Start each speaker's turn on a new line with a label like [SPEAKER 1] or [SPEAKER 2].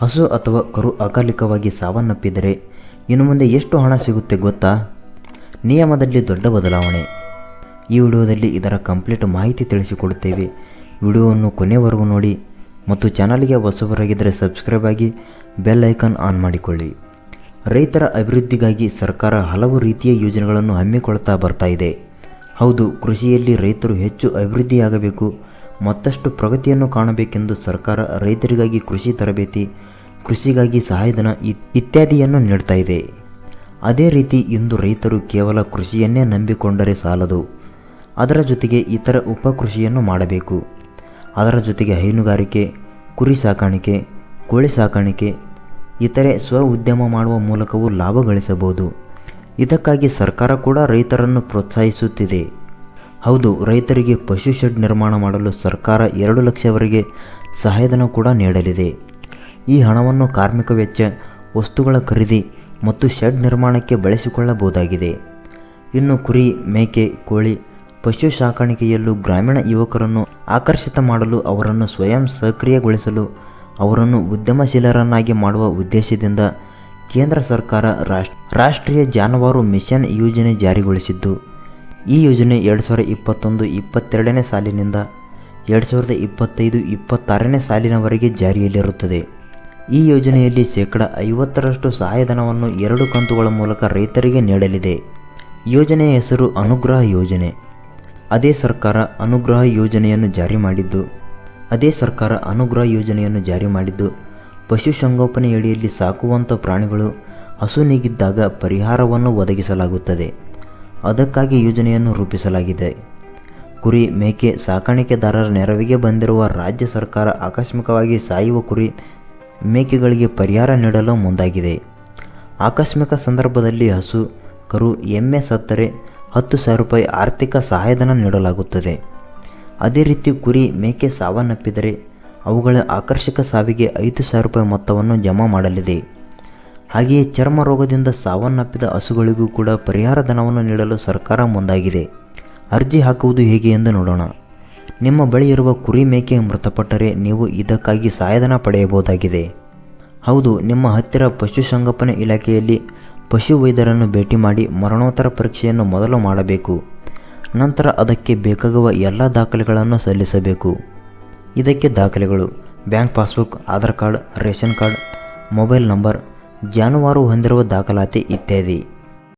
[SPEAKER 1] ಹಸು ಅಥವಾ ಕರು ಅಕಾಲಿಕವಾಗಿ ಸಾವನ್ನಪ್ಪಿದರೆ ಇನ್ನು ಮುಂದೆ ಎಷ್ಟು ಹಣ ಸಿಗುತ್ತೆ ಗೊತ್ತಾ? ನಿಯಮದಲ್ಲಿ ದೊಡ್ಡ ಬದಲಾವಣೆ. ಈ ವಿಡಿಯೋದಲ್ಲಿ ಇದರ ಕಂಪ್ಲೀಟ್ ಮಾಹಿತಿ ತಿಳಿಸಿಕೊಡುತ್ತೇವೆ. ವಿಡಿಯೋವನ್ನು ಕೊನೆವರೆಗೂ ನೋಡಿ ಮತ್ತು ಚಾನಲ್ಗೆ ಹೊಸಬರಾಗಿದ್ದರೆ ಸಬ್ಸ್ಕ್ರೈಬ್ ಆಗಿ ಬೆಲ್ ಐಕಾನ್ ಆನ್ ಮಾಡಿಕೊಳ್ಳಿ. ರೈತರ ಅಭಿವೃದ್ಧಿಗಾಗಿ ಸರ್ಕಾರ ಹಲವು ರೀತಿಯ ಯೋಜನೆಗಳನ್ನು ಹಮ್ಮಿಕೊಳ್ತಾ ಬರ್ತಾ ಇದೆ. ಹೌದು, ಕೃಷಿಯಲ್ಲಿ ರೈತರು ಹೆಚ್ಚು ಅಭಿವೃದ್ಧಿಯಾಗಬೇಕು, ಮತ್ತಷ್ಟು ಪ್ರಗತಿಯನ್ನು ಕಾಣಬೇಕೆಂದು ಸರ್ಕಾರ ರೈತರಿಗಾಗಿ ಕೃಷಿ ತರಬೇತಿ ಕೃಷಿಗಾಗಿ ಸಹಾಯಧನ ಇತ್- ಇತ್ಯಾದಿಯನ್ನು ನೀಡ್ತಾ ಇದೆ. ಅದೇ ರೀತಿ ಇಂದು ರೈತರು ಕೇವಲ ಕೃಷಿಯನ್ನೇ ನಂಬಿಕೊಂಡರೆ ಸಾಲದು. ಅದರ ಜೊತೆಗೆ ಇತರ ಉಪಕೃಷಿಯನ್ನು ಮಾಡಬೇಕು. ಅದರ ಜೊತೆಗೆ ಹೈನುಗಾರಿಕೆ, ಕುರಿ ಸಾಕಾಣಿಕೆ, ಕೋಳಿ ಸಾಕಾಣಿಕೆ, ಇತರೆ ಸ್ವ ಉದ್ಯಮ ಮಾಡುವ ಮೂಲಕವೂ ಲಾಭ ಗಳಿಸಬಹುದು. ಇದಕ್ಕಾಗಿ ಸರ್ಕಾರ ಕೂಡ ರೈತರನ್ನು ಪ್ರೋತ್ಸಾಹಿಸುತ್ತಿದೆ. ಹೌದು, ರೈತರಿಗೆ ಪಶು ಶೆಡ್ ನಿರ್ಮಾಣ ಮಾಡಲು ಸರ್ಕಾರ ಎರಡು ಲಕ್ಷವರೆಗೆ ಸಹಾಯಧನ ಕೂಡ ನೀಡಲಿದೆ. ಈ ಹಣವನ್ನು ಕಾರ್ಮಿಕ ವೆಚ್ಚ, ವಸ್ತುಗಳ ಖರೀದಿ ಮತ್ತು ಶೆಡ್ ನಿರ್ಮಾಣಕ್ಕೆ ಬಳಸಿಕೊಳ್ಳಬಹುದಾಗಿದೆ. ಇನ್ನು ಕುರಿ, ಮೇಕೆ, ಕೋಳಿ, ಪಶು ಸಾಕಾಣಿಕೆಯಲ್ಲೂ ಗ್ರಾಮೀಣ ಯುವಕರನ್ನು ಆಕರ್ಷಿತ ಮಾಡಲು ಅವರನ್ನು ಸ್ವಯಂ ಸಕ್ರಿಯಗೊಳಿಸಲು ಅವರನ್ನು ಉದ್ಯಮಶೀಲರನ್ನಾಗಿ ಮಾಡುವ ಉದ್ದೇಶದಿಂದ ಕೇಂದ್ರ ಸರ್ಕಾರ ರಾಷ್ಟ್- ರಾಷ್ಟ್ರೀಯ ಜಾನುವಾರು ಮಿಷನ್ ಯೋಜನೆ ಜಾರಿಗೊಳಿಸಿದ್ದು, ಈ ಯೋಜನೆ ಎರಡು ಸಾವಿರದ ಇಪ್ಪತ್ತೊಂದು, ಇಪ್ಪತ್ತೆರಡನೇ ಸಾಲಿನಿಂದ ಎರಡು ಸಾವಿರದ ಇಪ್ಪತ್ತೈದು, ಇಪ್ಪತ್ತಾರನೇ ಸಾಲಿನವರೆಗೆ ಜಾರಿಯಲ್ಲಿರುತ್ತದೆ. ಈ ಯೋಜನೆಯಲ್ಲಿ ಶೇಕಡ ಐವತ್ತರಷ್ಟು ಸಹಾಯಧನವನ್ನು ಎರಡು ಕಂತುಗಳ ಮೂಲಕ ರೈತರಿಗೆ ನೀಡಲಿದೆ. ಯೋಜನೆಯ ಹೆಸರು ಅನುಗ್ರಹ ಯೋಜನೆ. ಅದೇ ಸರ್ಕಾರ ಅನುಗ್ರಹ ಯೋಜನೆಯನ್ನು ಜಾರಿ ಮಾಡಿದ್ದು, ಅದೇ ಸರ್ಕಾರ ಅನುಗ್ರಹ ಯೋಜನೆಯನ್ನು ಜಾರಿ ಮಾಡಿದ್ದು ಪಶುಸಂಗೋಪನೆಯಡಿಯಲ್ಲಿ ಸಾಕುವಂಥ ಪ್ರಾಣಿಗಳು ಹಸು ನೀಗಿದ್ದಾಗ ಪರಿಹಾರವನ್ನು ಒದಗಿಸಲಾಗುತ್ತದೆ. ಅದಕ್ಕಾಗಿ ಯೋಜನೆಯನ್ನು ರೂಪಿಸಲಾಗಿದೆ. ಕುರಿ ಮೇಕೆ ಸಾಕಾಣಿಕೆದಾರರ ನೆರವಿಗೆ ಬಂದಿರುವ ರಾಜ್ಯ ಸರ್ಕಾರ ಆಕಸ್ಮಿಕವಾಗಿ ಸಾಯುವ ಕುರಿ ಮೇಕೆಗಳಿಗೆ ಪರಿಹಾರ ನೀಡಲು ಮುಂದಾಗಿದೆ. ಆಕಸ್ಮಿಕ ಸಂದರ್ಭದಲ್ಲಿ ಹಸು ಕರು ಎಮ್ಮೆ ಸತ್ತರೆ ಹತ್ತು ಸಾವಿರ ರೂಪಾಯಿ ಆರ್ಥಿಕ ಸಹಾಯಧನ ನೀಡಲಾಗುತ್ತದೆ. ಅದೇ ರೀತಿ ಕುರಿ, ಮೇಕೆ ಸಾವನ್ನಪ್ಪಿದರೆ ಅವುಗಳ ಆಕರ್ಷಕ ಸಾವಿಗೆ ಐದು ಸಾವಿರ ರೂಪಾಯಿ ಮೊತ್ತವನ್ನು ಜಮಾ ಮಾಡಲಿದೆ. ಹಾಗೆಯೇ ಚರ್ಮ ರೋಗದಿಂದ ಸಾವನ್ನಪ್ಪಿದ ಹಸುಗಳಿಗೂ ಕೂಡ ಪರಿಹಾರ ಧನವನ್ನು ನೀಡಲು ಸರ್ಕಾರ ಮುಂದಾಗಿದೆ. ಅರ್ಜಿ ಹಾಕುವುದು ಹೇಗೆ ಎಂದು ನೋಡೋಣ. ನಿಮ್ಮ ಬಳಿ ಇರುವ ಕುರಿ ಮೇಕೆ ಮೃತಪಟ್ಟರೆ ನೀವು ಇದಕ್ಕಾಗಿ ಸಹಾಯಧನ ಪಡೆಯಬಹುದಾಗಿದೆ. ಹೌದು, ನಿಮ್ಮ ಹತ್ತಿರ ಪಶುಸಂಗೋಪನೆ ಇಲಾಖೆಯಲ್ಲಿ ಪಶು ವೈದ್ಯರನ್ನು ಭೇಟಿ ಮಾಡಿ ಮರಣೋತ್ತರ ಪರೀಕ್ಷೆಯನ್ನು ಮೊದಲು ಮಾಡಬೇಕು. ನಂತರ ಅದಕ್ಕೆ ಬೇಕಾಗುವ ಎಲ್ಲ ದಾಖಲೆಗಳನ್ನು ಸಲ್ಲಿಸಬೇಕು. ಇದಕ್ಕೆ ದಾಖಲೆಗಳು bank passbook, Aadhaar card, ration card, mobile number, ಜಾನುವಾರು ಹೊಂದಿರುವ ದಾಖಲಾತಿ ಇತ್ಯಾದಿ.